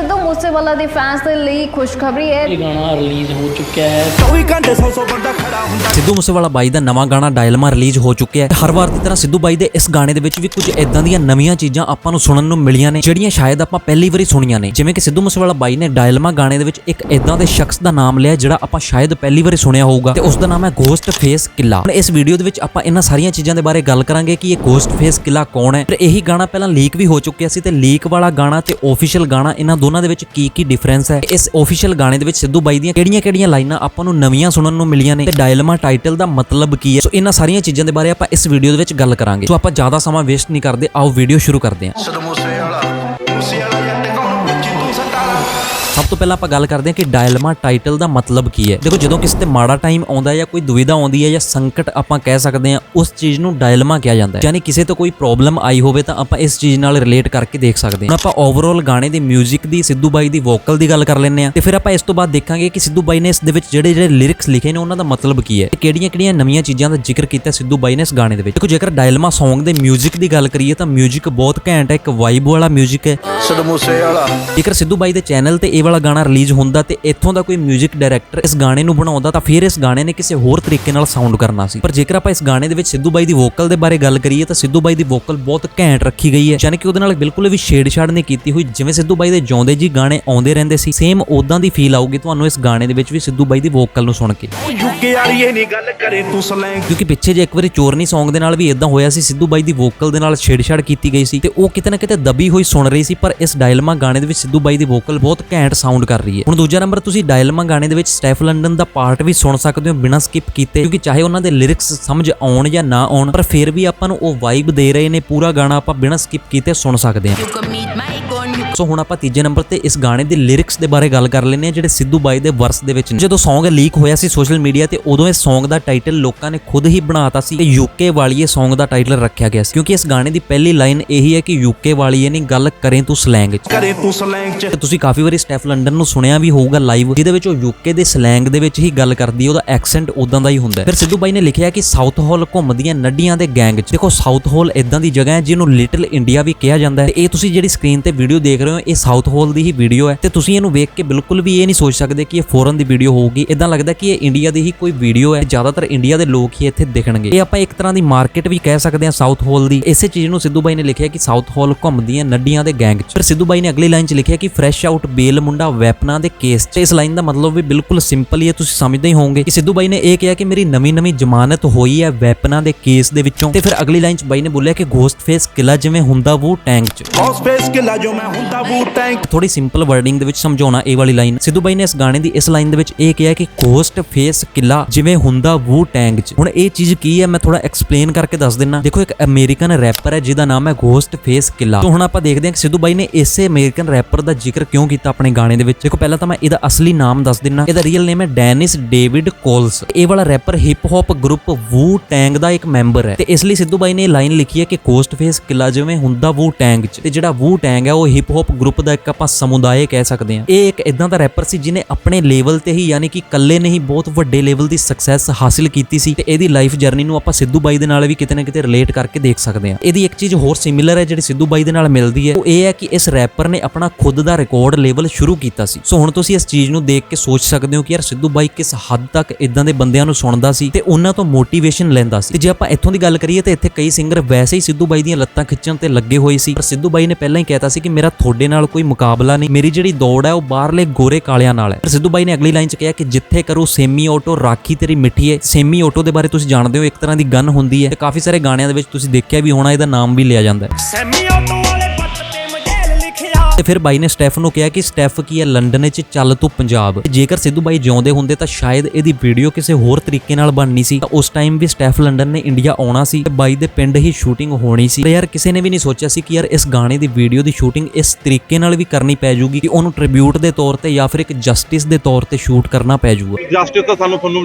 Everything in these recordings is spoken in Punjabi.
ਸਿੱਧੂ ਮੂਸੇਵਾਲਾ ਦੇ ਫੈਨਸ ਦੇ ਲਈ ਖੁਸ਼ਖਬਰੀ ਹੈ। ਇਹ ਗਾਣਾ ਰਿਲੀਜ਼ ਹੋ ਚੁੱਕਿਆ ਹੈ। 24 ਘੰਟੇ 100 100 ਬੰਦਾ ਖੜਾ ਹੁੰਦਾ। ਸਿੱਧੂ ਮੂਸੇਵਾਲਾ ਬਾਈ ਦਾ ਨਵਾਂ ਗਾਣਾ ਡਾਇਲਮਾ ਰਿਲੀਜ਼ ਹੋ ਚੁੱਕਿਆ ਹੈ। ਹਰ ਵਾਰ ਦੀ ਤਰ੍ਹਾਂ ਸਿੱਧੂ ਬਾਈ ਦੇ ਇਸ ਗਾਣੇ ਦੇ ਵਿੱਚ ਵੀ ਕੁਝ ਇਦਾਂ ਦੀਆਂ ਨਵੀਆਂ ਚੀਜ਼ਾਂ ਆਪਾਂ ਨੂੰ ਸੁਣਨ ਨੂੰ ਮਿਲੀਆਂ ਨੇ ਜਿਹੜੀਆਂ ਸ਼ਾਇਦ ਆਪਾਂ ਪਹਿਲੀ ਵਾਰੀ ਸੁਣੀਆਂ ਨੇ। ਜਿਵੇਂ ਕਿ ਸਿੱਧੂ ਮੂਸੇਵਾਲਾ ਬਾਈ ਨੇ ਡਾਇਲਮਾ ਗਾਣੇ ਦੇ ਵਿੱਚ ਇੱਕ ਇਦਾਂ ਦੇ ਸ਼ਖਸ ਦਾ ਨਾਮ ਲਿਆ ਜਿਹੜਾ ਆਪਾਂ ਸ਼ਾਇਦ ਪਹਿਲੀ ਵਾਰੀ ਸੁਣਿਆ ਹੋਊਗਾ ਤੇ ਉਸ ਦਾ ਨਾਮ ਹੈ ਗੋਸਟ ਫੇਸ ਕਿਲਾ ਹੁਣ ਇਸ ਵੀਡੀਓ ਦੇ ਵਿੱਚ ਆਪਾਂ ਇਹਨਾਂ ਸਾਰੀਆਂ ਚੀਜ਼ਾਂ ਦੇ ਬਾਰੇ ਗੱਲ ਕਰਾਂਗੇ ਕਿ ਇਹ ਗੋਸਟ ਫੇਸ ਕਿਲਾ ਕੌਣ ਹੈ। ਤੇ ਇਹੀ ਗਾਣਾ ਪਹਿਲਾਂ ਲੀਕ ਵੀ ਹੋ ਚੁੱਕਿਆ ਸੀ ਤੇ ਲੀਕ ਵਾਲਾ ਗਾਣਾ ਤੇ ਆਫੀਸ਼ੀਅਲ ਗਾਣਾ ਇਹਨਾਂ ਦੋਨਾਂ ਦੇ ਵਿੱਚ ਕੀ ਕੀ ਡਿਫਰੈਂਸ ਹੈ? ਇਸ ਆਫੀਸ਼ੀਅਲ ਗਾਣੇ ਦੇ ਵਿੱਚ ਸਿੱਧੂ ਬਾਈ ਦੀਆਂ ਕਿਹੜੀਆਂ-ਕਿਹੜੀਆਂ ਲਾਈਨਾਂ ਆਪਾਂ ਨੂੰ ਨਵੀਆਂ ਸੁਣਨ ਨੂੰ ਮਿਲੀਆਂ ਨੇ ਤੇ ਡਾਇਲਮਾ ਟਾਈਟਲ ਦਾ ਮਤਲਬ ਕੀ ਹੈ? ਸੋ ਇਹਨਾਂ ਸਾਰੀਆਂ ਚੀਜ਼ਾਂ ਦੇ ਬਾਰੇ ਆਪਾਂ ਇਸ ਵੀਡੀਓ ਦੇ ਵਿੱਚ ਗੱਲ ਕਰਾਂਗੇ। ਸੋ ਆਪਾਂ ਜ਼ਿਆਦਾ ਸਮਾਂ ਵੇਸਟ ਨਹੀਂ ਕਰਦੇ। ਆਓ ਵੀਡੀਓ ਸ਼ੁਰੂ ਕਰਦੇ ਹਾਂ। ਸਦ ਮੂਸੇ ਸਭ ਤੋਂ ਪਹਿਲਾਂ ਆਪਾਂ ਗੱਲ ਕਰਦੇ ਹਾਂ ਕਿ ਡਾਇਲਮਾ ਟਾਈਟਲ ਦਾ ਮਤਲਬ ਕੀ ਹੈ ਦੇਖੋ ਜਦੋਂ ਕਿਸੇ ਤੇ ਮਾੜਾ ਟਾਈਮ ਆਉਂਦਾ ਹੈ ਜਾਂ ਕੋਈ ਦੁਵਿਧਾ ਆਉਂਦੀ ਹੈ ਜਾਂ ਸੰਕਟ ਆਪਾਂ ਕਹਿ ਸਕਦੇ ਹਾਂ ਉਸ ਚੀਜ਼ ਨੂੰ ਡਾਇਲਮਾ ਕਿਹਾ ਜਾਂਦਾ ਹੈ ਯਾਨੀ ਕਿਸੇ ਤੋਂ ਕੋਈ ਪ੍ਰੋਬਲਮ ਆਈ ਹੋਵੇ ਤਾਂ ਆਪਾਂ ਇਸ ਚੀਜ਼ ਨਾਲ ਰਿਲੇਟ ਕਰਕੇ ਦੇਖ ਸਕਦੇ ਹਾਂ ਹੁਣ ਆਪਾਂ ਓਵਰਆਲ ਗਾਣੇ ਦੀ 뮤직 ਦੀ ਸਿੱਧੂ ਬਾਈ ਦੀ ਵੋਕਲ ਦੀ ਗੱਲ ਕਰ ਲੈਂਦੇ ਹਾਂ ਤੇ ਫਿਰ ਆਪਾਂ ਇਸ ਤੋਂ ਬਾਅਦ ਦੇਖਾਂਗੇ ਕਿ ਸਿੱਧੂ ਬਾਈ ਨੇ ਇਸ ਦੇ ਵਿੱਚ ਜਿਹੜੇ ਜਿਹੜੇ ਲਿਰਿਕਸ ਲਿਖੇ ਨੇ ਉਹਨਾਂ ਦਾ ਮਤਲਬ ਕੀ ਹੈ ਤੇ ਕਿਹੜੀਆਂ-ਕਿਹੜੀਆਂ ਨਵੀਆਂ ਚੀਜ਼ਾਂ ਦਾ ਜ਼ਿਕਰ ਕੀਤਾ ਸਿੱਧੂ ਬਾਈ ਨੇ ਇਸ ਗਾਣੇ ਦੇ ਵਿੱਚ ਦੇਖੋ ਜੇਕਰ ਡਾਇਲਮਾ Song ਦੇ 뮤직 ਦੀ ਗੱਲ ਕਰੀਏ ਤਾਂ 뮤직 ਬਹੁਤ ਘੈਂਟ ਹੈ ਇੱਕ ਵਾਈਬ ਵਾਲਾ 뮤직 ਹੈ ਸਦ ਮੂਸੇ ਵਾਲਾ ਜੇਕਰ ਸਿੱਧੂ ਬਾਈ ਦੇ ਚੈਨਲ ਤੇ ਇਹ ਵਾਲਾ ਗਾਣਾ ਰਿਲੀਜ਼ ਹੁੰਦਾ ਤੇ ਇੱਥੋਂ ਦਾ ਕੋਈ 뮤직 ਡਾਇਰੈਕਟਰ ਇਸ ਗਾਣੇ ਨੂੰ ਬਣਾਉਂਦਾ ਤਾਂ ਫਿਰ ਇਸ ਗਾਣੇ ਨੇ ਕਿਸੇ ਹੋਰ ਤਰੀਕੇ ਨਾਲ ਸਾਊਂਡ ਕਰਨਾ ਸੀ। ਪਰ ਜੇਕਰ ਆਪਾਂ ਇਸ ਗਾਣੇ ਦੇ ਵਿੱਚ ਸਿੱਧੂ ਬਾਈ ਦੀ ਵੋਕਲ ਦੇ ਬਾਰੇ ਗੱਲ ਕਰੀਏ ਤਾਂ ਸਿੱਧੂ ਬਾਈ ਦੀ ਵੋਕਲ ਬਹੁਤ ਘੈਂਟ ਰੱਖੀ ਗਈ ਹੈ। ਯਾਨੀ ਕਿ ਉਹਦੇ ਨਾਲ ਬਿਲਕੁਲ ਵੀ ਛੇੜਛਾੜ ਨਹੀਂ ਕੀਤੀ ਹੋਈ। ਜਿਵੇਂ ਸਿੱਧੂ ਬਾਈ ਦੇ ਜਿਉਂਦੇ ਜੀ ਗਾਣੇ ਆਉਂਦੇ ਰਹਿੰਦੇ ਸੀ ਸੇਮ ਉਦਾਂ ਦੀ ਫੀਲ ਆਊਗੀ ਤੁਹਾਨੂੰ ਇਸ ਗਾਣੇ ਦੇ ਵਿੱਚ ਵੀ ਸਿੱਧੂ ਬਾਈ ਦੀ ਵੋਕਲ ਨੂੰ ਸੁਣ ਕੇ। ਉਹ ਯੂਕੇ ਵਾਲੀ ਇਹ ਨਹੀਂ ਗੱਲ ਕਰੇ ਤੂੰ ਸਲੈਂਗ ਕਿਉਂਕਿ ਪਿੱਛੇ ਜੇ ਇੱਕ ਵਾਰੀ ਚੋਰਨੀ Song ਦੇ ਨਾਲ ਵੀ ਇਦਾਂ ਹੋਇਆ ਸੀ ਸਿੱਧੂ ਬਾਈ ਦੀ ਵੋਕਲ ਦੇ ਨਾਲ ਛੇੜਛਾੜ ਕੀਤੀ ਗਈ ਸੀ ਤੇ ਉਹ ਕਿਤੇ ਨਾ ਕਿਤੇ ਦਬੀ ਹੋਈ ਸੁਣ ਰਹੀ ਸੀ ਪਰ ਇਸ ਡਾਇਲਮਾ ਗਾਣੇ ਦੇ ਵਿੱਚ ਸਿੱਧੂ ਬਾਈ ਦੀ ਵੋਕਲ ਬਹੁਤ ਘੈਂਟ ਸਾਊਂਡ ਕਰ ਰਹੀ ਹੈ। ਹੁਣ ਦੂਜਾ ਨੰਬਰ ਤੁਸੀਂ ਡਾਇਲਮਾ ਗਾਣੇ ਦੇ ਵਿੱਚ ਸਟੈਫ ਲੰਡਨ ਦਾ ਪਾਰਟ ਵੀ ਸੁਣ ਸਕਦੇ ਹੋ ਬਿਨਾਂ ਸਕਿਪ ਕੀਤੇ, ਕਿਉਂਕਿ ਚਾਹੇ ਉਹਨਾਂ ਦੇ ਲਿਰਿਕਸ ਸਮਝ ਆਉਣ ਜਾਂ ਨਾ ਆਉਣ, ਪਰ ਫਿਰ ਵੀ ਆਪਾਂ ਨੂੰ ਉਹ ਵਾਈਬ ਦੇ ਰਹੇ ਨੇ, ਪੂਰਾ ਗਾਣਾ ਆਪਾਂ ਬਿਨਾਂ ਸਕਿਪ ਕੀਤੇ ਸੁਣ ਸਕਦੇ ਹਾਂ। ਸੋ ਹੁਣ ਆਪਾਂ ਤੀਜੇ ਨੰਬਰ ਤੇ ਇਸ ਗਾਣੇ ਦੇ ਲਿਰਿਕਸ ਦੇ ਬਾਰੇ ਗੱਲ ਕਰ ਲੈਂਦੇ ਹਾਂ ਜਿਹੜੇ ਸਿੱਧੂ ਬਾਈ ਦੇ ਵਰਸ ਦੇ ਵਿੱਚ ਨੇ। ਜਦੋਂ Song ਲੀਕ ਹੋਇਆ ਸੀ ਸੋਸ਼ਲ ਮੀਡੀਆ ਤੇ ਉਦੋਂ ਇਸ Song ਦਾ ਟਾਈਟਲ ਲੋਕਾਂ ਨੇ ਖੁਦ ਹੀ ਬਣਾਤਾ ਸੀ ਕਿ ਯੂਕੇ ਵਾਲੀਏ Song ਦਾ ਟਾਈਟਲ ਰੱਖਿਆ ਗਿਆ ਸੀ। ਕਿਉਂਕਿ ਇਸ ਗਾਣੇ ਦੀ ਪਹਿਲੀ ਲਾਈਨ ਇਹੀ ਹੈ ਕਿ ਯੂਕੇ ਵਾਲੀਏ ਨਹੀਂ ਗੱਲ ਕਰੇ ਤੂੰ ਸਲੈਂਗ 'ਚ। ਕਰੇ ਤੂੰ ਸਲੈਂਗ ਚ। ਤੇ ਤੁਸੀਂ ਕਾਫੀ ਵਾਰੀ ਸਟੈਫ ਲੰਡਨ ਨੂੰ ਸੁਣਿਆ ਵੀ ਹੋਊਗਾ ਲਾਈਵ ਜਿਹਦੇ ਵਿੱਚ ਉਹ ਯੂਕੇ ਦੇ ਸਲੈਂਗ ਦੇ ਵਿੱਚ ਹੀ ਗੱਲ ਕਰਦੀ ਉਹਦਾ ਐਕਸੈਂਟ ਉਦਾਂ ਦਾ ਹੀ ਹੁੰਦਾ। ਫਿਰ ਸਿੱਧੂ ਬਾਈ ਨੇ ਲਿਖਿਆ ਕਿ ਸਾਊਥ ਹਾਲ ਘੁੰਮਦੀਆਂ ਨੱਡੀਆਂ ਦੇ ਗੈਂਗ 'ਚ। ਦੇਖੋ ਸਾਊਥ ਹਾਲ ਇਦਾਂ ਦੀ ਜਗ੍ਹਾ ਹੈ ਜਿਹਨੂੰ ਲਿਟਲ ਇੰਡੀਆ ਵੀ ਕਿਹਾ ਜਾਂਦਾ ਹੈ। ਤੇ ਇਹ ਤੁਸੀਂ ਜਿਹੜੀ ਸਕਰੀਨ ਤੇ ਵੀਡੀਓ ਦੇਖ ਰਹੇ ਹੋ, ਇਹ ਸਾਊਥ ਹਾਲ ਦੀ ਹੀ ਵੀਡੀਓ ਹੈ ਤੇ ਤੁਸੀਂ ਇਹਨੂੰ ਵੇਖ ਕੇ ਬਿਲਕੁਲ ਵੀ ਇਹ ਨਹੀਂ ਸੋਚ ਸਕਦੇ ਕਿ ਇਹ ਫੋਰਨ ਦੀ ਵੀਡੀਓ ਹੋਊਗੀ। ਇਦਾਂ ਲੱਗਦਾ ਕਿ ਇਹ ਇੰਡੀਆ ਦੀ ਹੀ ਕੋਈ ਵੀਡੀਓ ਹੈ। ਜ਼ਿਆਦਾਤਰ ਇੰਡੀਆ ਦੇ ਲੋਕ ਹੀ ਇੱਥੇ ਦਿਖਣਗੇ। ਇਹ ਆਪਾਂ ਇੱਕ ਤਰ੍ਹਾਂ ਦੀ ਮਾਰਕੀਟ ਵੀ ਕਹਿ ਸਕਦੇ ਹਾਂ ਸਾਊਥ ਹਾਲ ਦੀ। ਇਸੇ ਚੀਜ਼ ਨੂੰ ਸਿੱਧੂ ਬਾਈ ਨੇ ਲਿਖਿਆ ਕਿ ਸਾਊਥ ਹਾਲ ਘੁੰਮਦੀਆਂ ਨੱਡੀਆਂ ਦੇ ਗੈਂਗ 'ਚ। ਫਿਰ ਸਿੱਧੂ ਬਾਈ ਨੇ ਅਗਲੀ ਲਾਈਨ 'ਚ ਲਿਖਿਆ ਕਿ ਫਰੈਸ਼ ਆਊਟ ਬੇਲ ਮੁੰਡਾ ਵੈਪਨਾਂ ਦੇ ਕੇਸ 'ਚ। ਇਸ ਲਾਈਨ ਦਾ ਮਤਲਬ ਵੀ ਬਿਲਕੁਲ ਸਿੰਪਲ ਹੀ ਹੈ, ਤੁਸੀਂ ਸਮਝਦੇ ਹੀ ਹੋਵੋਗੇ ਕਿ ਸਿੱਧੂ ਬਾਈ ਨੇ ਇਹ ਕਿਹਾ ਕਿ ਮੇਰੀ ਨਵੀਂ-ਨਵੀਂ ਜ਼ਮਾਨਤ ਹੋਈ ਹੈ ਵੈਪਨਾਂ ਦੇ ਕੇਸ ਦੇ ਵਿੱਚੋਂ। ਤੇ ਫਿਰ ਅਗਲੀ ਲਾਈਨ 'ਚ ਬਾਈ ਨੇ ਬੋਲਿਆ ਕਿ ਗੋਸਟ ਫੇਸ ਕਿਲਾ ਜਿਵੇਂ ਹੁੰਦਾ ਉਹ ਟੈਂਕ 'ਚ। ਬੌਸ ਫੇਸ ਕਿਲਾ ਜੋ ਮੈਂ ਹੁੰਦਾ ਬੂ ਟੈਂਕ ਥੋੜੀ ਸਿੰਪਲ ਵਰਡਿੰਗ ਦੇ ਵਿੱਚ ਸਮਝਾਉਣਾ ਇਹ ਵਾਲੀ ਲਾਈਨ ਸਿੱਧੂ ਬਾਈ ਨੇ ਇਸ ਗਾਣੇ ਦੀ ਇਸ ਲਾਈਨ ਦੇ ਵਿੱਚ ਇਹ ਕਿਹਾ ਕਿ ਗੋਸਟ ਫੇਸ ਕਿਲਾ ਜਿਵੇਂ ਹੁੰਦਾ ਵੂ ਟੈਂਗ 'ਚ। ਹੁਣ ਇਹ ਚੀਜ਼ ਕੀ ਹੈ? ਮੈਂ ਥੋੜਾ ਐਕਸਪਲੇਨ ਕਰਕੇ ਦੱਸ ਦਿੰਨਾ। ਦੇਖੋ ਇੱਕ ਅਮਰੀਕਨ ਰੈਪਰ ਹੈ, ਜਿਹਦਾ ਨਾਮ ਹੈ ਗੋਸਟ ਫੇਸ ਕਿਲਾ। ਤੋਂ ਹੁਣ ਆਪਾਂ ਦੇਖਦੇ ਹਾਂ ਕਿ ਸਿੱਧੂ ਬਾਈ ਨੇ ਇਸੇ ਅਮਰੀਕਨ ਰੈਪਰ ਦਾ ਜ਼ਿਕਰ ਕਿਉਂ ਕੀਤਾ ਆਪਣੇ ਗਾਣੇ ਦੇ ਵਿੱਚ। ਦੇਖੋ ਪਹਿਲਾਂ ਤਾਂ ਮੈਂ ਇਹਦਾ ਅਸਲੀ ਨਾਮ ਦੱਸ ਦਿੰਨਾ। ਇਹਦਾ ਰੀਅਲ ਨੇਮ ਹੈ ਡੈਨਿਸ ਡੇਵਿਡ ਕੋਲਸ। ਇਹ ਵਾਲਾ rapper hip hop group Wu Tang ਦਾ ਇੱਕ ਮੈਂਬਰ ਹੈ। ਤੇ ਇਸ ਲਈ ਸਿੱਧੂ ਬਾਈ ਨੇ ਇਹ ਲਾਈਨ ਲਿਖੀ ਹੈ ਕਿ ਗੋਸਟ ਫੇਸ ਕਿਲਾ ਜਿਵੇਂ ਹੁੰਦਾ ਵੂ ਟੈਂਗ 'ਚ। ਤੇ ਜਿਹੜਾ ਵੂ ਟੈਂਗ ਹੈ, ਉਹ ਹਿਪ ਹੌਪ ਗਰੁੱਪ ਦਾ ਇੱਕ ਆਪਾਂ ਸਮੁਦਾਇ ਕਹਿ ਸਕਦੇ ਹਾਂ। ਇਹ ਇੱਕ ਇਦਾਂ ਦਾ ਰੈਪਰ ਸੀ ਜਿਹਨੇ ਆਪਣੇ ਲੈਵਲ ਤੇ ਹੀ ਯਾਨੀ ਕਿ ਇਕੱਲੇ ਨੇ ਬਹੁਤ ਵੱਡੇ ਲੈਵਲ ਦੀ ਸਕਸੈਸ ਹਾਸਿਲ ਕੀਤੀ ਸੀ ਤੇ ਇਹਦੀ ਲਾਈਫ ਜਰਨੀ ਨੂੰ ਆਪਾਂ ਸਿੱਧੂ ਬਾਈ ਦੇ ਨਾਲ ਵੀ ਕਿਤੇ ਨਾ ਕਿਤੇ ਰਿਲੇਟ ਕਰਕੇ ਦੇਖ ਸਕਦੇ ਹਾਂ। ਇਹਦੀ ਇੱਕ ਚੀਜ਼ ਹੋਰ ਸਿਮਿਲਰ ਹੈ ਜਿਹੜੀ ਸਿੱਧੂ ਬਾਈ ਦੇ ਨਾਲ ਮਿਲਦੀ ਹੈ। ਉਹ ਇਹ ਹੈ ਕਿ ਇਸ ਰੈਪਰ ਨੇ ਆਪਣਾ ਖੁਦ ਦਾ ਰਿਕਾਰਡ ਲੈਵਲ ਸ਼ੁਰੂ ਕੀਤਾ ਸੀ। ਸੋ ਹੁਣ ਤੁਸੀਂ ਇਸ ਚੀਜ਼ ਨੂੰ ਦੇਖ ਕੇ ਸੋਚ ਸਕਦੇ ਹੋ ਕਿ ਯਾਰ ਸਿੱਧੂ ਬਾਈ ਕਿਸ ਹੱਦ ਤੱਕ ਇਦਾਂ ਦੇ ਬੰਦਿਆਂ ਨੂੰ ਸੁਣਦਾ ਸੀ ਤੇ ਉਹਨਾਂ ਤੋਂ ਮੋਟੀਵੇਸ਼ਨ ਲੈਂਦਾ ਸੀ। ਤੇ ਜੇ ਆਪਾਂ ਇੱਥੋਂ ਦੀ ਗੱਲ ਕਰੀਏ ਤਾਂ ਇੱਥੇ ਕਈ ਸਿੰਗਰ ਵੈਸੇ ਹੀ ਸਿੱਧੂ ਬਾਈ ਦੀਆਂ ਲੱਤਾਂ ਖਿੱਚਣ ਤੇ ਲੱਗੇ ਹੋਏ ਸੀ। ਪਰ ਸਿੱਧੂ ਬਾਈ ਨੇ ਪਹਿਲਾਂ ਹੀ ਕਹਿਤਾ ਸੀ ਕਿ ਮੇਰਾ ਤੁਹਾਡੇ ਨਾਲ ਕੋਈ ਮੁਕਾਬਲਾ ਨਹੀਂ। ਮੇਰੀ ਜਿਹੜੀ ਦੌੜ ਹੈ, ਉਹ ਬਾਹਰਲੇ ਗੋਰੇ ਕਾਲਿਆਂ ਨਾਲ ਹੈ। ਪਰ ਸਿੱਧੂ ਬਾਈ ਨੇ ਅਗਲੀ ਲਾਈਨ 'ਚ ਕਿਹਾ ਕਿ ਜਿੱਥੇ ਕਰੋ, ਸੇਮੀ ਆਟੋ, ਰਾਖੀ ਤੇਰੀ ਮਿੱਠੀ ਹੈ। ਸੇਮੀ ਆਟੋ ਦੇ ਬਾਰੇ ਤੁਸੀਂ ਜਾਣਦੇ ਹੋ, ਇੱਕ ਤਰ੍ਹਾਂ ਦੀ ਗਨ ਹੁੰਦੀ ਹੈ। ਤੇ ਕਾਫੀ ਸਾਰੇ ਗਾਣਿਆਂ ਦੇ ਵਿੱਚ ਤੁਸੀਂ ਦੇਖਿਆ ਵੀ ਹੋਣਾ, ਇਹਦਾ ਨਾਮ ਵੀ ਲਿਆ ਜਾਂਦਾ ਹੈ। ਸੈਮੀ ਆਟੋ ਤੇ ਫਿਰ ਬਾਈ ਨੇ ਸਟੈਫ ਨੂੰ ਕਿਹਾ ਕਿ ਸਟੈਫ ਕੀ ਹੈ ਲੰਡਨ ਵਿੱਚ ਚੱਲ ਤੂੰ ਪੰਜਾਬ। ਜੇਕਰ ਸਿੱਧੂ ਬਾਈ ਜਿਉਂਦੇ ਹੁੰਦੇ ਤਾਂ ਸ਼ਾਇਦ ਇਹਦੀ ਵੀਡੀਓ ਕਿਸੇ ਹੋਰ ਤਰੀਕੇ ਨਾਲ ਬਣਨੀ ਸੀ। ਤਾਂ ਉਸ ਟਾਈਮ ਵੀ ਸਟੈਫ ਲੰਡਨ ਨੇ ਇੰਡੀਆ ਆਉਣਾ ਸੀ ਤੇ ਬਾਈ ਦੇ ਪਿੰਡ ਹੀ ਸ਼ੂਟਿੰਗ ਹੋਣੀ ਸੀ। ਤੇ ਯਾਰ ਕਿਸੇ ਨੇ ਵੀ ਨਹੀਂ ਸੋਚਿਆ ਸੀ ਕਿ ਯਾਰ ਇਸ ਗਾਣੇ ਦੀ ਵੀਡੀਓ ਦੀ ਸ਼ੂਟਿੰਗ ਇਸ ਤਰੀਕੇ ਨਾਲ ਵੀ ਕਰਨੀ ਪੈ ਜੂਗੀ ਕਿ ਉਹਨੂੰ ਟ੍ਰਿਬਿਊਟ ਦੇ ਤੌਰ ਤੇ ਜਾਂ ਫਿਰ ਇੱਕ ਜਸਟਿਸ ਦੇ ਤੌਰ ਤੇ ਸ਼ੂਟ ਕਰਨਾ ਪੈ ਜੂਗਾ। ਜਸਟਿਸ ਤਾਂ ਸਾਨੂੰ ਤੁਹਾਨੂੰ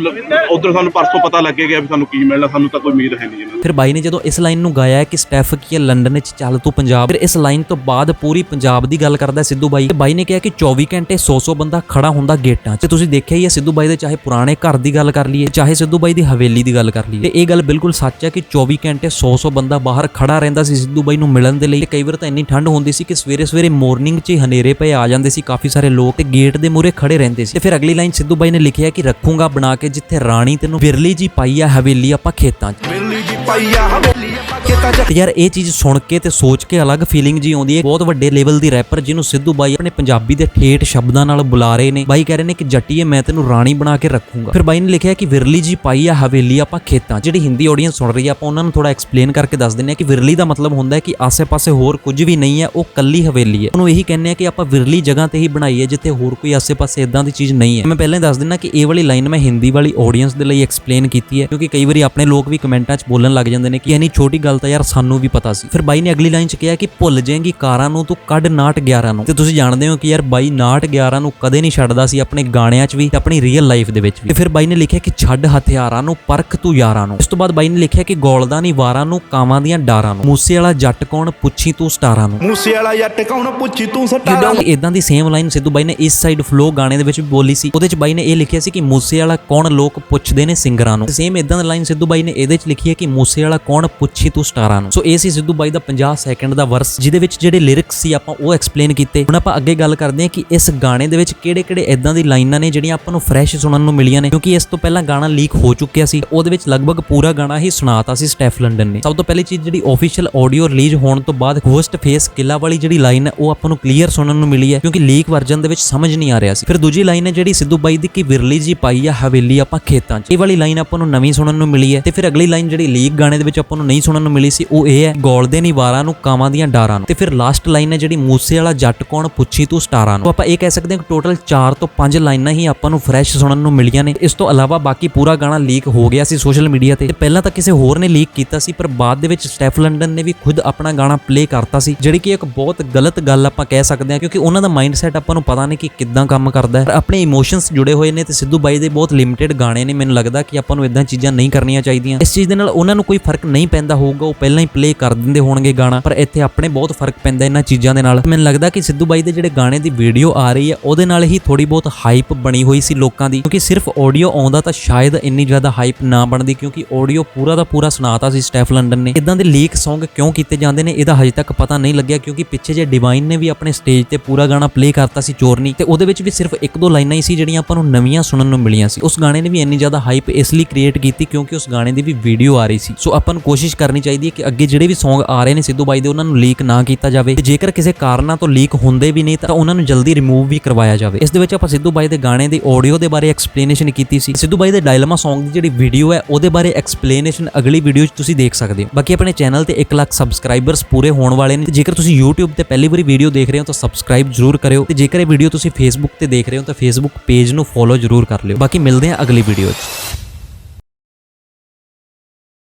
ਉਧਰ ਸਾਨੂੰ ਪਰਸੋਂ ਪਤਾ ਲੱਗੇ ਗਿਆ ਵੀ ਸਾਨੂੰ ਕੀ ਮਿਲਣਾ ਸਾਨੂੰ ਤਾਂ ਕੋਈ ਉਮੀਦ ਹੈ ਨਹੀਂ ਫਿਰ ਬਾਈ ਨੇ ਜਦੋਂ ਇਸ ਲਾਈਨ ਨੂੰ ਗਾਇਆ ਕਿ ਸਟੈਫ ਕੀ ਹੈ ਲੰਡਨ ਵਿੱਚ ਚੱਲ ਤੂੰ ਪੰਜਾਬ ਫਿਰ ਇਸ ਲਾਈਨ ਤੋਂ ਬਾਅਦ ਪੂਰੀ ਪੰਜਾਬ ਦੀ ਗੱਲ ਕਰਦਾ ਸਿੱਧੂ ਬਾਈ। ਬਾਈ ਨੇ ਕਿਹਾ ਕਿ 24 ਘੰਟੇ 100-100 ਬੰਦਾ ਖੜਾ ਹੁੰਦਾ ਗੇਟਾਂ 'ਚ। ਤੁਸੀਂ ਦੇਖਿਆ ਹੀ ਹੈ ਸਿੱਧੂ ਬਾਈ ਦੇ ਚਾਹੇ ਪੁਰਾਣੇ ਘਰ ਦੀ ਗੱਲ ਕਰ ਲਈਏ, ਚਾਹੇ ਸਿੱਧੂ ਬਾਈ ਦੀ ਹਵੇਲੀ ਦੀ ਗੱਲ ਕਰ ਲਈਏ। ਤੇ ਇਹ ਗੱਲ ਬਿਲਕੁਲ ਸੱਚ ਹੈ ਕਿ 24 ਘੰਟੇ 100-100 ਬੰਦਾ ਬਾਹਰ ਖੜਾ ਰਹਿੰਦਾ ਸੀ ਸਿੱਧੂ ਬਾਈ ਨੂੰ ਮਿਲਣ ਦੇ ਲਈ। ਤੇ ਕਈ ਵਾਰ ਤਾਂ ਇੰਨੀ ਠੰਡ ਹੁੰਦੀ ਸੀ ਕਿ ਸਵੇਰੇ-ਸਵੇਰੇ ਮਾਰਨਿੰਗ 'ਚ ਹਨੇਰੇ ਪਏ ਆ ਜਾਂਦੇ ਸੀ ਕਾਫੀ ਸਾਰੇ ਲੋਕ ਤੇ ਗੇਟ ਦੇ ਮੂਹਰੇ ਖੜੇ ਰਹਿੰਦੇ ਸੀ। ਤੇ ਫਿਰ ਅਗਲੀ ਲਾਈਨ ਸਿੱਧੂ ਬਾਈ ਨੇ ਲਿਖਿਆ ਕਿ ਰੱਖੂੰਗਾ ਬਣਾ ਕੇ ਜਿੱਥੇ ਰਾਣੀ ਤੈਨੂੰ ਬਿਰਲੀ ਜੀ ਪਾਈ ਆ ਹਵੇਲੀ ਆਪਾਂ ਖੇਤਾਂ 'ਚ। ਬਿੱਲੀ ਜੀ ਪਾਈਆ ਹਵੇਲੀ। ਕੇ ਤਾਂ ਯਾਰ ਇਹ ਚੀਜ਼ ਸੁਣ ਕੇ ਤੇ ਸੋਚ ਕੇ ਅਲੱਗ ਫੀਲਿੰਗ ਜੀ ਆਉਂਦੀ ਹੈ। ਬਹੁਤ ਵੱਡੇ ਲੈਵਲ ਦੀ ਰੈਪਰ ਜਿਹਨੂੰ ਸਿੱਧੂ ਬਾਈ ਆਪਣੇ ਪੰਜਾਬੀ ਦੇ ਠੇਠ ਸ਼ਬਦਾਂ ਨਾਲ ਬੁਲਾ ਰਹੇ ਨੇ। ਬਾਈ ਕਹਿ ਰਹੇ ਨੇ ਕਿ ਜੱਟੀਏ ਮੈਂ ਤੈਨੂੰ ਰਾਣੀ ਬਣਾ ਕੇ ਰੱਖੂੰਗਾ। ਫਿਰ ਬਾਈ ਨੇ ਲਿਖਿਆ ਕਿ ਵਿਰਲੀ ਜੀ ਪਾਈ ਆ ਹਵੇਲੀ, ਆਪਾਂ ਖੇਤਾਂ। ਜਿਹੜੀ ਹਿੰਦੀ ਆਡੀਅנס ਸੁਣ ਰਹੀ ਆ, ਆਪਾਂ ਉਹਨਾਂ ਨੂੰ ਥੋੜਾ ਐਕਸਪਲੇਨ ਕਰਕੇ ਦੱਸ ਦਿੰਨੇ ਆ ਕਿ ਵਿਰਲੀ ਦਾ ਮਤਲਬ ਹੁੰਦਾ ਹੈ ਕਿ ਆਸੇ-ਪਾਸੇ ਹੋਰ ਕੁਝ ਵੀ ਨਹੀਂ ਹੈ, ਉਹ ਕੱਲੀ ਹਵੇਲੀ ਹੈ। ਉਹਨੂੰ ਇਹੀ ਕਹਿੰਦੇ ਆ ਕਿ ਆਪਾਂ ਵਿਰਲੀ ਜਗ੍ਹਾ ਤੇ ਹੀ ਬਣਾਈ ਹੈ, ਜਿੱਥੇ ਹੋਰ ਕੋਈ ਆਸੇ-ਪਾਸੇ ਇਦਾਂ ਦੀ ਚੀਜ਼ ਨਹੀਂ ਹੈ। ਮੈਂ ਪਹਿਲਾਂ ਦੱਸ ਦਿੰਨਾ ਕਿ ਇਹ ਵਾਲੀ ਲਾਈਨ ਮੈਂ ਹਿੰਦੀ ਵਾਲੀ ਆਡੀਅנס ਦੇ ਲਈ ਐਕਸਪਲੇਨ ਕੀਤੀ ਹੈ, ਕਿਉਂਕਿ ਕਈ ਵਾਰੀ ਆਪਣੇ ਲੋਕ ਵੀ ਕਮੈਂਟਾਂ 'ਚ ਬੋਲਣ ਲੱਗ ਜਾਂਦੇ ਨੇ ਕਿ ਯਾਨੀ ਛੋਟੀ ਗੱਲ ਤਾਂ ਯਾਰ ਸਾਨੂੰ ਵੀ ਪਤਾ ਸੀ। ਫਿਰ ਬਾਈ ਨੇ ਅਗਲੀ ਲਾਈਨ 'ਚ ਕਿਹਾ ਕਿ ਭੁੱਲ ਜਾਏਗੀ ਕਾਰਾਂ ਨੂੰ ਤੂੰ ਕੱਢ ਨਾਟ 11 ਨੂੰ। ਤੇ ਤੁਸੀਂ ਜਾਣਦੇ ਹੋ ਕਿ ਯਾਰ ਬਾਈ ਨਾਟ 11 ਨੂੰ ਕਦੇ ਨਹੀਂ ਛੱਡਦਾ ਸੀ ਆਪਣੇ ਗਾਣਿਆਂ 'ਚ ਵੀ ਤੇ ਆਪਣੀ ਰੀਅਲ ਲਾਈਫ ਦੇ ਵਿੱਚ ਵੀ। ਤੇ ਫਿਰ ਬਾਈ ਨੇ ਲਿਖਿਆ ਕਿ ਛੱਡ ਹਥਿਆਰਾਂ ਨੂੰ ਪਰਖ ਤੂੰ ਯਾਰਾਂ ਨੂੰ। ਇਸ ਤੋਂ ਬਾਅਦ ਬਾਈ ਨੇ ਲਿਖਿਆ ਕਿ ਗੋਲਦਾ ਨਹੀਂ ਵਾਰਾਂ ਨੂੰ ਕਾਵਾਂ ਦੀਆਂ ਡਾਰਾਂ ਨੂੰ। ਮੂਸੇ ਵਾਲਾ ਜੱਟ ਕੌਣ ਪੁੱਛੀ ਤੂੰ ਸਟਾਰਾਂ ਨੂੰ। ਮੂਸੇ ਵਾਲਾ ਜੱਟ ਕੌਣ ਪੁੱਛੀ ਤੂੰ ਸਟਾਰਾਂ ਇਦਾਂ ਦੀ ਸੇਮ ਲਾਈਨ ਸਿੱਧੂ ਬਾਈ ਨੇ ਇਸ ਸਾਈਡ ਫਲੋ ਗਾਣੇ ਦੇ ਵਿੱਚ ਵੀ ਬੋਲੀ ਸੀ। ਉਹਦੇ ਚ ਬਾਈ ਨੇ ਇਹ ਲਿਖਿਆ ਸੀ ਕਿ ਮੂਸੇ ਵਾਲਾ ਕੌਣ ਲੋਕ ਪੁੱਛਦੇ ਨੇ ਸਿੰਗਰਾਂ ਨੂੰ। ਸੇਮ ਇਦਾਂ ਦੀ ਲਾਈਨ ਸਿੱਧੂ ਬਾਈ ਨੇ ਇਹਦੇ ਚ ਲਿਖੀ ਹੈ ਕਿ ਮੂਸੇ ਵਾਲਾ ਕੌਣ ਪੁੱਛੀ ਤੂੰ ਸਟਾਰਾਂ ਨੂੰ। ਸੋ ਇਹ ਸੀ ਸਿੱਧੂ ਬਾਈ ਦਾ 50 ਸੈਕਿੰਡ ਦਾ ਵਰਸ ਜਿਹਦੇ ਵਿੱਚ ਜਿਹੜੇ ਲਿਰਿਕਸ ਸੀ ਆਪਾਂ ਉਹ ਐਕਸਪਲੇਨ ਕੀਤੇ। ਹੁਣ ਆਪਾਂ ਅੱਗੇ ਗੱਲ ਕਰਦੇ ਹਾਂ ਕਿ ਇਸ ਗਾਣੇ ਦੇ ਵਿੱਚ ਕਿਹੜੇ-ਕਿਹੜੇ ਇਦਾਂ ਦੀ ਲਾਈਨਾਂ ਨੇ ਜਿਹੜੀਆਂ ਆਪਾਂ ਨੂੰ ਫਰੈਸ਼ ਸੁਣਨ ਨੂੰ ਮਿਲੀਆਂ ਨੇ, ਕਿਉਂਕਿ ਇਸ ਤੋਂ ਪਹਿਲਾਂ ਗਾਣਾ ਲੀਕ ਹੋ ਚੁੱਕਿਆ ਸੀ। ਉਹਦੇ ਵਿੱਚ ਲਗਭਗ ਪੂਰਾ ਗਾਣਾ ਹੀ ਸੁਣਾਤਾ ਸੀ ਸਟੈਫ ਲੰਡਨ ਨੇ। ਸਭ ਤੋਂ ਪਹਿਲੀ ਚੀਜ਼ ਜਿਹੜੀ ਆਫੀਸ਼ੀਅਲ ਆਡੀਓ ਰਿਲੀਜ਼ ਹੋਣ ਤੋਂ ਬਾਅਦ ਹੋਸਟ ਫੇਸ ਕਿਲਾ ਵਾਲੀ ਜਿਹੜੀ ਲਾਈਨ ਹੈ, ਉਹ ਆਪਾਂ ਨੂੰ ਕਲੀਅਰ ਸੁਣਨ ਨੂੰ ਮਿਲੀ ਹੈ, ਕਿਉਂਕਿ ਲੀਕ ਵਰਜਨ ਦੇ ਵਿੱਚ ਸਮਝ ਨਹੀਂ ਆ ਰਿਹਾ ਸੀ। ਫਿਰ ਦੂਜੀ ਲਾਈਨ ਹੈ ਜਿਹੜੀ ਸਿੱਧੂ ਬਾਈ ਦੀ ਕਿ ਵਿਰਲੀ ਜੀ ਪਾਈ ਆ ਹਵੇਲੀ ਆਪਾਂ ਖੇਤਾਂ 'ਚ। ਇਹ ਵਾਲੀ ਲਾਈਨ ਆਪਾਂ ਨੂੰ ਨਵੀਂ ਸੁਣਨ ਨੂੰ ਮਿਲੀ ਹੈ, ਤੇ ਫਿਰ ਅਗਲੀ ਲਾਈਨ ਜਿਹੜੀ ਲੀਕ ਗਾਣੇ ਦੇ ਵਿੱਚ ਆਪਾਂ ਨੂੰ ਨਹੀਂ ਸੁਣਨ ਨੂੰ ਮਿਲੀ ਸੀ, ਉਹ ਇਹ ਹੈ ਗੋਲਦੇ ਨਹੀਂ ਵਾਰਾਂ ਨੂੰ, ਕਾਵਾਂ ਦੀਆਂ ਡਾਰਾਂ ਨੂੰ। ਤੇ ਫਿਰ ਲਾਸਟ ਲਾਈਨ ਹੈ ਜਿਹੜੀ ਮੂਸੇ ਵਾਲਾ ਜੱਟ ਕੌਣ, ਪੁੱਛੀ ਤੂੰ ਸਟਾਰਾਂ ਨੂੰ। ਆਪਾਂ ਇਹ ਕਹਿ ਸਕਦੇ ਹਾਂ ਕਿ ਟੋਟਲ 4 ਤੋਂ 5 ਲਾਈਨਾਂ ਹੀ ਆਪਾਂ ਨੂੰ ਫਰੈਸ਼ ਸੁਣਨ ਨੂੰ ਮਿਲੀਆਂ ਨੇ। ਇਸ ਤੋਂ ਇਲਾਵਾ ਬਾਕੀ ਪੂਰਾ ਗਾਣਾ ਲੀਕ ਹੋ ਗਿਆ ਸੀ ਸੋਸ਼ਲ ਮੀਡੀਆ ਤੇ। ਪਹਿਲਾਂ ਤਾਂ ਕਿਸੇ ਹੋਰ ਨੇ ਲੀਕ ਕੀਤਾ ਸੀ, ਪਰ ਬਾਅਦ ਦੇ ਵਿੱਚ ਸਟੈਫ ਲੰਡਨ ਨੇ ਵੀ ਖੁਦ ਆਪਣਾ ਗਾਣਾ ਪਲੇ ਕਰਤਾ ਸੀ, ਜਿਹੜੀ ਕਿ ਇੱਕ ਬਹੁਤ ਗਲਤ ਗੱਲ ਆਪਾਂ ਕਹਿ ਸਕਦੇ ਹਾਂ, ਕਿਉਂਕਿ ਉਹਨਾਂ ਦਾ ਮਾਈਂਡਸੈਟ ਆਪਾਂ ਨੂੰ ਪਤਾ ਨਹੀਂ ਕਿ ਕਿੱਦਾਂ ਕੰਮ ਕਰਦਾ ਹੈ। ਆਪਣੇ ਇਮੋਸ਼ਨਸ ਜੁੜੇ ਹੋਏ ਨੇ ਤੇ ਸਿੱਧੂ ਬਾਈ ਦੇ ਬਹੁਤ ਲਿਮਿਟਿਡ ਗਾਣੇ ਨੇ, ਮੈਨੂੰ ਲੱਗਦਾ ਕਿ ਆਪਾਂ ਨੂੰ ਇਦਾਂ ਚੀਜ਼ਾਂ ਨਹੀਂ ਕਰਨੀਆਂ ਚਾਹੀਦੀਆਂ। ਇਸ ਚੀਜ਼ ਦੇ ਨਾਲ ਉਹਨਾਂ ਨੂੰ ਕੋਈ ਫ਼ਰਕ ਨਹੀਂ ਪੈਂਦਾ ਹੋਊਗਾ। ਉਹ ਪਹਿਲਾਂ ਹੀ ਪਲੇ ਕਰ ਦਿੰਦੇ ਹੋਣਗੇ ਗਾਣਾ, ਪਰ ਇੱਥੇ ਆਪਣੇ ਬਹੁਤ ਫ਼ਰਕ ਪੈਂਦਾ ਇਹਨਾਂ ਚੀਜ਼ਾਂ ਦੇ ਨਾਲ। ਮੈਨੂੰ ਲੱਗਦਾ ਕਿ ਸਿੱਧੂ ਬਾਈ ਦੇ ਜਿਹੜੇ ਗਾਣੇ ਦੀ ਵੀਡੀਓ ਆ ਰਹੀ ਹੈ, ਉਹਦੇ ਨਾਲ ਹੀ ਥੋੜੀ ਬਹੁਤ ਹਾਈਪ ਬਣੀ ਹੋਈ ਸੀ ਲੋਕਾਂ ਦੀ, ਕਿਉਂਕਿ ਸਿਰਫ ਆਡੀਓ ਆਉਂਦਾ ਤਾਂ ਸ਼ਾਇਦ ਇੰਨੀ ਜ਼ਿਆਦਾ ਹਾਈਪ ਨਾ ਬਣਦੀ, ਕਿਉਂਕਿ ਆਡੀਓ ਪੂਰਾ ਦਾ ਪੂਰਾ ਸੁਣਾਤਾ ਸੀ ਸਟੈਫ ਲੰਡਨ ਨੇ। ਇਦਾਂ ਦੇ ਲੀਕ Song ਕਿਉਂ ਕੀਤੇ ਜਾਂਦੇ ਨੇ, ਇਹਦਾ ਹਜੇ ਤੱਕ ਪਤਾ ਨਹੀਂ ਲੱਗਿਆ, ਕਿਉਂਕਿ ਪਿੱਛੇ ਜੇ ਡਿਵਾਈਨ ਨੇ ਵੀ ਆਪਣੇ ਸਟੇਜ ਤੇ ਪੂਰਾ ਗਾਣਾ ਪਲੇ ਕਰਤਾ ਸੀ ਚੋਰਨੀ, ਤੇ ਉਹਦੇ ਵਿੱਚ ਵੀ ਸਿਰਫ ਇੱਕ ਦੋ ਲਾਈਨਾਂ ਹੀ ਸੀ ਜਿਹੜੀਆਂ ਆਪਾਂ ਨੂੰ ਨਵੀਆਂ ਸੁਣਨ ਨੂੰ ਮਿਲੀਆਂ ਸੀ। ਉਸ ਗਾਣੇ ਨੇ ਵੀ ਇੰਨੀ ਜ਼ਿਆਦਾ ਹਾਈਪ ਇਸ ਲਈ ਕ੍ਰੀਏਟ ਕੀਤੀ, ਕਿਉਂਕਿ ਉਸ ਗਾਣੇ ਦੀ ਵੀ ਵੀਡੀਓ ਆ ਰਹੀ ਸੀ। ਸੋ ਆਪਾਂ ਨੂੰ ਕੋਸ਼ਿਸ਼ ਕਰਨੀ ਚਾਹੀਦੀ ਹੈ ਕਿ ਅੱਗੇ ਜਿਹੜੇ ਵੀ Song ਆ ਰਹੇ ਨੇ ਸਿੱਧੂ ਬਾਈ ਦੇ, ਉਹਨਾਂ ਨੂੰ ਲੀਕ ਨਾ ਕੀਤਾ ਜਾਵੇ। ਤੇ ਜੇਕਰ ਕਿਸੇ ਕਾਰਨਾਂ ਤੋਂ ਲੀਕ ਹੁੰਦੇ ਵੀ ਨਹੀਂ ਤਾਂ ਉਹਨਾਂ ਨੂੰ ਜਲਦੀ ਰਿਮੂਵ ਵੀ ਕਰਵਾਇਆ ਜਾਵੇ। ਇਸ ਦੇ ਵਿੱਚ ਆਪਾਂ ਸਿੱਧੂ ਬਾਈ ਦੇ ਗਾਣੇ ਦੀ ਆਡੀਓ ਦੇ ਬਾਰੇ ਐਕਸਪਲੇਨੇਸ਼ਨ ਕੀਤੀ ਸੀ। ਸਿੱਧੂ ਬਾਈ ਦੇ ਡਾਇਲਮਾ Song ਦੀ ਜਿਹੜੀ ਵੀਡੀਓ ਹੈ, ਉਹਦੇ ਬਾਰੇ ਐਕਸਪਲੇਨੇਸ਼ਨ ਅਗਲੀ ਵੀਡੀਓ 'ਚ ਤੁਸੀਂ ਦੇਖ ਸਕਦੇ ਹੋ। ਬਾਕੀ ਆਪਣੇ ਚੈਨਲ ਤੇ 1 ਲੱਖ ਸਬਸਕ੍ਰਾਈਬਰਸ ਪੂਰੇ ਹੋਣ ਵਾਲੇ ਨੇ। ਜੇਕਰ ਤੁਸੀਂ YouTube ਤੇ ਪਹਿਲੀ ਵਾਰੀ ਵੀਡੀਓ ਦੇਖ ਰਹੇ ਹੋ, ਤਾਂ ਸਬਸਕ੍ਰਾਈਬ ਜ਼ਰੂਰ ਕਰਿਓ। ਤੇ ਜੇਕਰ ਇਹ ਵੀਡੀਓ ਤੁਸੀਂ Facebook ਤੇ ਦੇਖ ਰਹੇ ਹੋ, ਤਾਂ Facebook ਪੇਜ ਨੂੰ ਫੋਲੋ ਜ਼ਰੂਰ ਕਰ ਲਿਓ। ਬਾਕੀ ਮਿਲਦੇ ਹਾਂ ਅਗਲੀ ਵੀਡੀਓ 'ਚ।